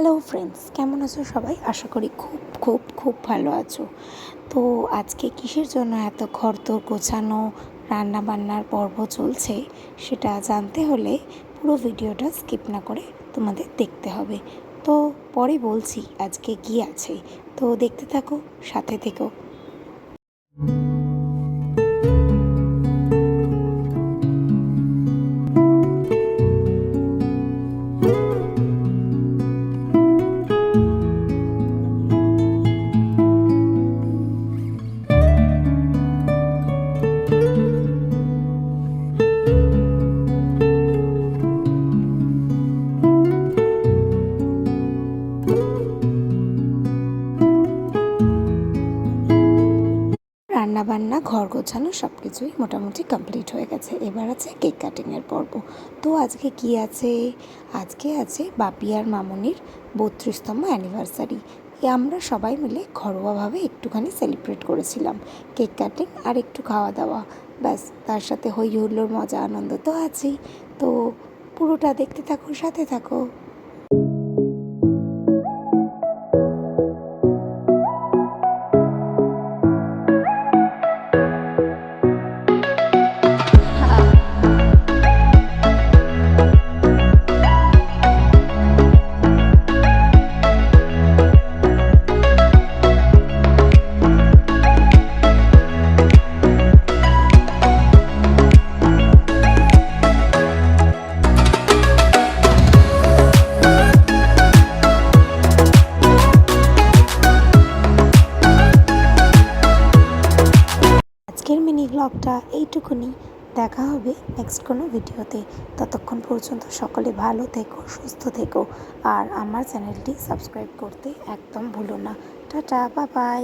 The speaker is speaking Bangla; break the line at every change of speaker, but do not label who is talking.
হ্যালো ফ্রেন্ডস কেমন আছো সবাই? আশা করি খুব খুব খুব ভালো আছো। তো আজকে কিসের জন্য এত ঘর তো গোছানো, রান্নাবান্নার পর্ব চলছে সেটা জানতে হলে পুরো ভিডিওটা স্কিপ না করে তোমাদের দেখতে হবে। তো পরে বলছি আজকে কি আছে। তো দেখতে থাকো, সাথে থেকো। রান্না বান্না ঘর গোছানো সব কিছুই মোটামুটি কমপ্লিট হয়ে গেছে। এবার আছে কেক কাটিংয়ের পর্ব। তো আজকে কি আছে? আজকে আছে বাপি আর মামনির বত্রিশতম অ্যানিভার্সারি। আমরা সবাই মিলে ঘরোয়াভাবে একটুখানি সেলিব্রেট করেছিলাম। কেক কাটিং আর একটু খাওয়া দাওয়া ব্যাস, তার সাথে হই হুল্লোর মজা, আনন্দ তো আছেই। তো পুরোটা দেখতে থাকো, সাথে থাকো। ব্লগটা এইটুকুনি। দেখা হবে নেক্সট কোনো ভিডিওতে। ততক্ষণ পর্যন্ত সকলে ভালো থেকো, সুস্থ থেকো। আর আমার চ্যানেলটি সাবস্ক্রাইব করতে একদম ভুলো না। টাটা বা বাই